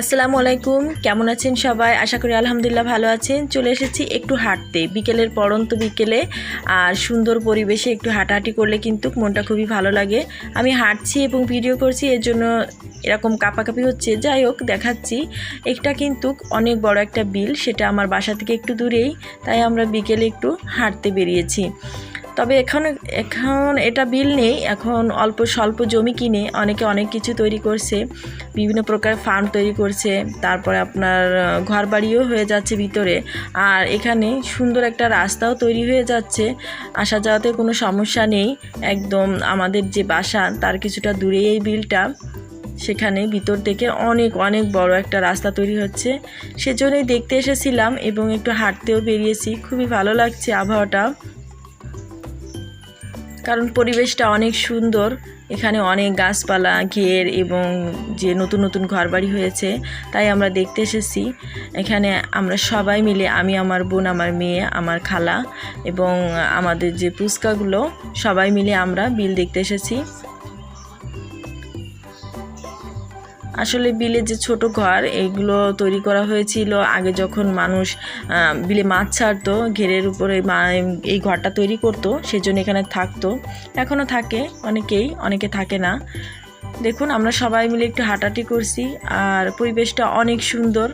আসসালামু আলাইকুম। কেমন আছেন সবাই? আশা করি আলহামদুলিল্লাহ ভালো আছেন। চলে এসেছি একটু হাঁটতে। বিকেলের পরন্ত বিকেলে আর সুন্দর পরিবেশে একটু হাঁটাহাঁটি করলে কিন্তু মনটা খুবই ভালো লাগে। আমি হাঁটছি এবং ভিডিও করছি, এর জন্য এরকম কাঁপাকাঁপি হচ্ছে। যাই হোক, দেখাচ্ছি। এটা কিন্তু অনেক বড় একটা বিল, সেটা আমার বাসা থেকে একটু দূরেই। তাই আমরা বিকেলে একটু হাঁটতে বেরিয়েছি। তবে এখন এখন এটা বিল নেই। এখন অল্প, স্বল্প জমি কিনে অনেকে অনেক কিছু তৈরি করছে। বিভিন্ন প্রকার ফার্ম তৈরি করছে। তারপরে আপনার ঘর বাড়িও হয়ে যাচ্ছে ভিতরে। আর এখানে সুন্দর একটা রাস্তাও তৈরি হয়ে যাচ্ছে। আসা যাওয়াতে কোনো সমস্যা নেই। একদম আমাদের যে বাসা, তার কিছুটা দূরে এই বিলটা। সেখানে ভিতর থেকে অনেক অনেক বড় একটা রাস্তা তৈরি হচ্ছে। সেজন্যই দেখতে এসেছিলাম এবং একটু হাঁটতেও বেরিয়েছি। খুবই ভালো লাগছে আবহাওয়াটা কারণ পরিবেশটা অনেক সুন্দর। এখানে অনেক গাছপালা, ঘের এবং যে নতুন নতুন ঘরবাড়ি হয়েছে, তাই আমরা দেখতে এসেছি। এখানে আমরা সবাই মিলে, আমি, আমার বোন, আমার মেয়ে, আমার খালা এবং আমাদের যে পুচকাগুলো, সবাই মিলে আমরা বিল দেখতে এসেছি। আসলে বিলে যে ছোট ঘর, এগুলো তৈরি করা হয়েছিল আগে যখন মানুষ বিলে মাছ ছাড়তো, ঘেরের উপরে এই ঘরটা তৈরি করতো, সেজন্য এখানে থাকতো। এখনও থাকে অনেকেই, অনেকে থাকে না। দেখুন, আমরা সবাই মিলে একটু হাঁটাহাঁটি করছি, আর পরিবেশটা অনেক সুন্দর,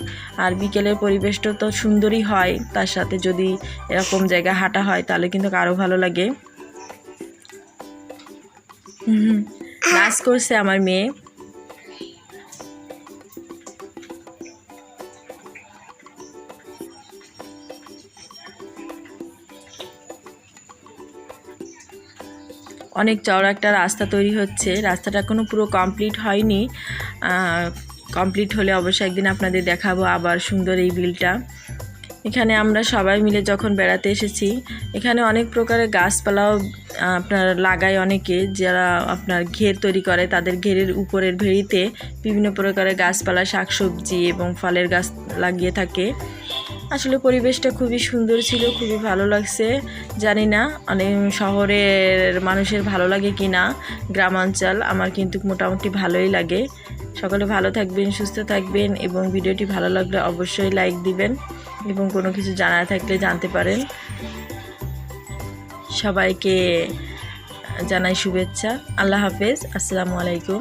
আর বিকেলের পরিবেশটা তো সুন্দরই হয়। তার সাথে যদি এরকম জায়গায় হাঁটা হয়, তাহলে কিন্তু আরও ভালো লাগে। নাচ করছে আমার মেয়ে। অনেক চওড়া একটা রাস্তা তৈরি হচ্ছে। রাস্তাটা এখনও পুরো কমপ্লিট হয়নি। কমপ্লিট হলে অবশ্যই একদিন আপনাদের দেখাবো আবার সুন্দর এই বিলটা। এখানে আমরা সবাই মিলে যখন বেড়াতে এসেছি, এখানে অনেক প্রকারের গাছপালাও আপনার লাগায় অনেকে। যারা আপনার ঘের তৈরি করে, তাদের ঘেরের উপরের ভেড়িতে বিভিন্ন প্রকারের গাছপালা, শাকসবজি এবং ফলের গাছ লাগিয়ে থাকে। আসলে পরিবেশটা খুবই সুন্দর ছিল, খুবই ভালো লাগছে। জানি না অনেক শহরের মানুষের ভালো লাগে কি না, গ্রামাঞ্চল আমার কিন্তু মোটামুটি ভালোই লাগে। সকলে ভালো থাকবেন, সুস্থ থাকবেন এবং ভিডিওটি ভালো লাগলে অবশ্যই লাইক দিবেন এবং কোনো কিছু জানা থাকলে জানতে পারেন। সবাইকে জানাই শুভেচ্ছা। আল্লাহ হাফেজ। আসসালামু আলাইকুম।